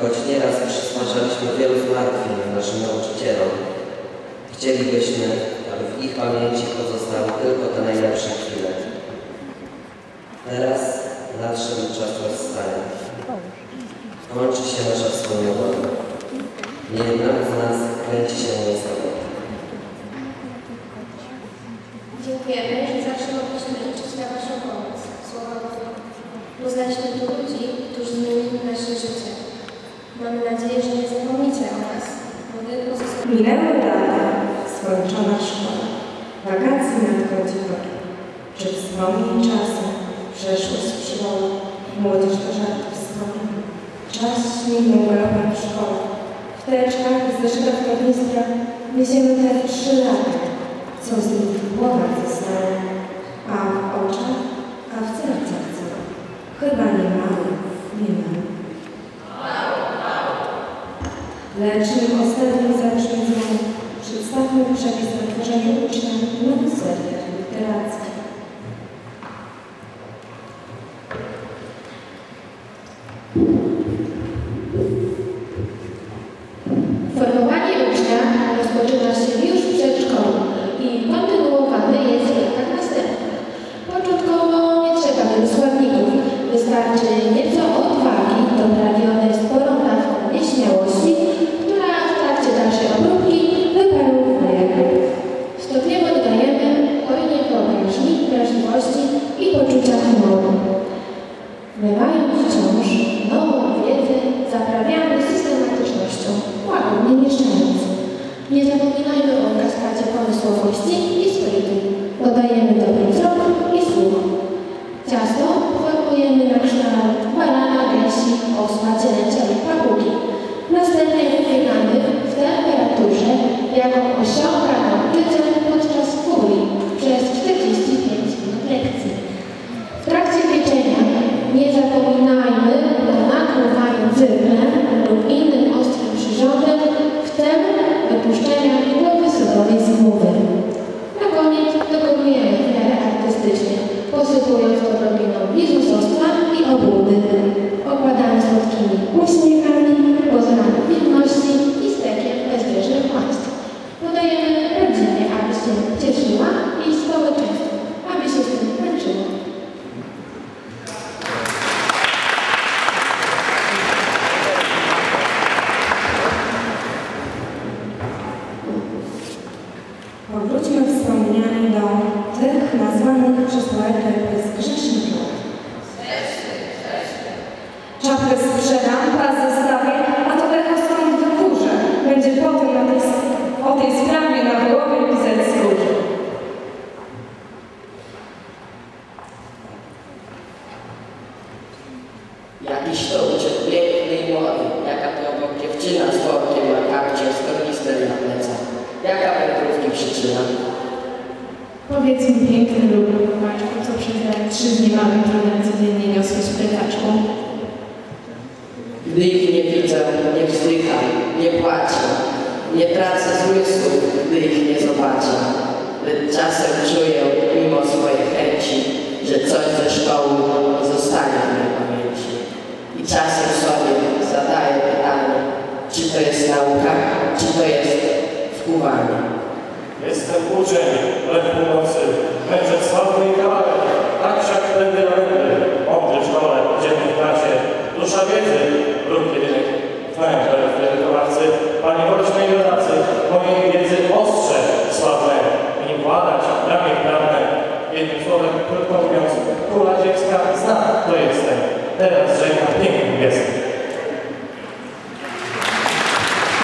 choć nieraz przysmażaliśmy wielu zmartwień naszym nauczycielom, chcielibyśmy, aby w ich pamięci pozostały tylko te najlepsze chwile. Teraz nadszedł czas rozstania. Kończy się nasza wspólna Czy wspomnień czasu, przeszłość przywoła, młodzież do żartów skłonna. Czas śmigną galopem w szkole. W teczkach, w zeszytach tornistra niesiemy te trzy lata, co z nich w głowach zostało, a w oczach, a w sercach co? Chyba nie mało, nie mało. Lecz nim ostatnim zabrzmi dzwon, przedstawmy przepis na tworzenie ucznia nowy serial Nie zapominajmy o kaskadzie pomysłowości i sprytu. Dodajemy dobry wzrok i słuch. Ciasto formujemy na kształt barana, gęsi, osła, cielęcia lub papugi. Następnie Powiedz mi piękny lub Maćku, co przez lat trzy z niemałym trudem codziennie niosłeś plecaczką. Gdy ich nie widzę, nie wzdycham, nie płaczę. Nie tracę zmysłu, gdy ich nie zobaczę. Lecz czasem czuję, mimo swojej chęci, że coś ze szkoły zostanie w mojej pamięci. I czasem sobie zadaję pytanie, czy to jest nauka, czy to jest wkuwanie. Jestem uczeń, ale w północy, mężem sławny i kawałek, tak wszak wtedy, ale mądry w szkole, gdzie w klasie, dusza wiedzy,